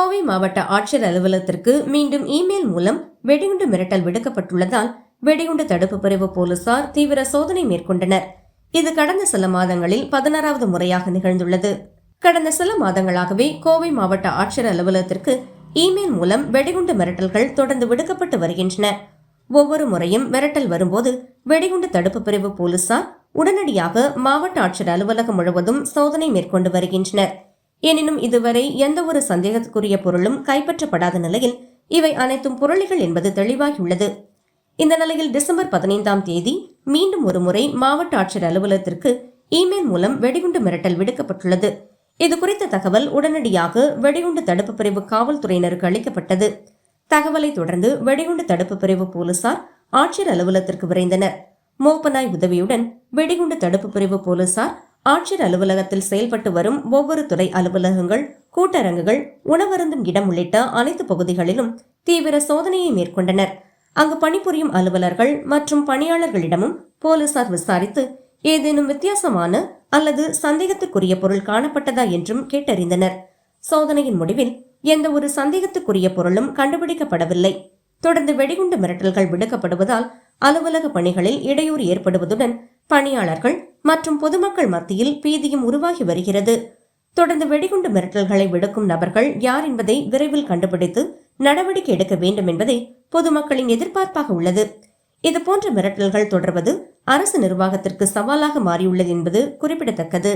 கோவை மாவட்ட ஆட்சியர் அலுவலகத்திற்கு மீண்டும் இமெயில் மூலம் வெடிகுண்டு மிரட்டல் விடுக்கப்பட்டுள்ளதால் வெடிகுண்டு தடுப்பு பிரிவு போலீசார் தீவிர சோதனை மேற்கொண்டனர். இது கடந்த சில மாதங்களில் பதினாறாவது முறையாக நிகழ்ந்துள்ளது. கடந்த சில மாதங்களாகவே கோவை மாவட்ட ஆட்சியர் அலுவலகத்திற்கு இமெயில் மூலம் வெடிகுண்டு மிரட்டல்கள் தொடர்ந்து விடுக்கப்பட்டு வருகின்றன. ஒவ்வொரு முறையும் மிரட்டல் வரும்போது வெடிகுண்டு தடுப்பு பிரிவு போலீசார் உடனடியாக மாவட்ட ஆட்சியர் அலுவலகம் முழுவதும் சோதனை மேற்கொண்டு வருகின்றனர். எனினும் இதுவரை எந்த ஒரு சந்தேகத்துக்குரிய பொருளும் கைப்பற்றப்படாத நிலையில் இவை அனைத்தும் புரளிகள் என்பது தெளிவாகியுள்ளது. இந்த நிலையில் டிசம்பர் பதினைந்தாம் தேதி மீண்டும் ஒருமுறை மாவட்ட ஆட்சியர் அலுவலகத்திற்கு இமெயில் மூலம் வெடிகுண்டு மிரட்டல் விடுக்கப்பட்டுள்ளது. இது குறித்த தகவல் உடனடியாக வெடிகுண்டு தடுப்பு பிரிவு காவல்துறையினருக்கு அளிக்கப்பட்டது. தகவலை தொடர்ந்து வெடிகுண்டு தடுப்பு பிரிவு போலீசார் ஆட்சியர் அலுவலகத்திற்கு விரைந்தனர். மோப்பனாய் உதவியுடன் வெடிகுண்டு தடுப்பு பிரிவு போலீசார் ஆட்சியர் அலுவலகத்தில் செயல்பட்டு வரும் ஒவ்வொரு துறை அலுவலகங்கள் கூட்டரங்குகள் உணவருந்தும் இடம் உள்ளிட்ட அனைத்து பகுதிகளிலும் தீவிர சோதனையை மேற்கொண்டனர். அங்கு பணிபுரியும் அலுவலர்கள் மற்றும் பணியாளர்களிடமும் போலீசார் விசாரித்து ஏதேனும் வித்தியாசமான அல்லது சந்தேகத்துக்குரிய பொருள் காணப்பட்டதா என்றும் கேட்டறிந்தனர். சோதனையின் முடிவில் எந்த ஒரு சந்தேகத்துக்குரிய பொருளும் கண்டுபிடிக்கப்படவில்லை. தொடர்ந்து வெடிகுண்டு மிரட்டல்கள் விடுக்கப்படுவதால் அலுவலக பணிகளில் இடையூறு ஏற்படுவதுடன் பணியாளர்கள் மற்றும் பொதுமக்கள் மத்தியில் பீதியும் உருவாகி வருகிறது. தொடர்ந்து வெடிகுண்டு மிரட்டல்களை விடுக்கும் நபர்கள் யார் என்பதை விரைவில் கண்டுபிடித்து நடவடிக்கை எடுக்க வேண்டும் என்பதே பொதுமக்களின் எதிர்பார்ப்பாக உள்ளது. இதுபோன்ற மிரட்டல்கள் தொடர்வது அரசு நிர்வாகத்திற்கு சவாலாக மாறியுள்ளது என்பது குறிப்பிடத்தக்கது.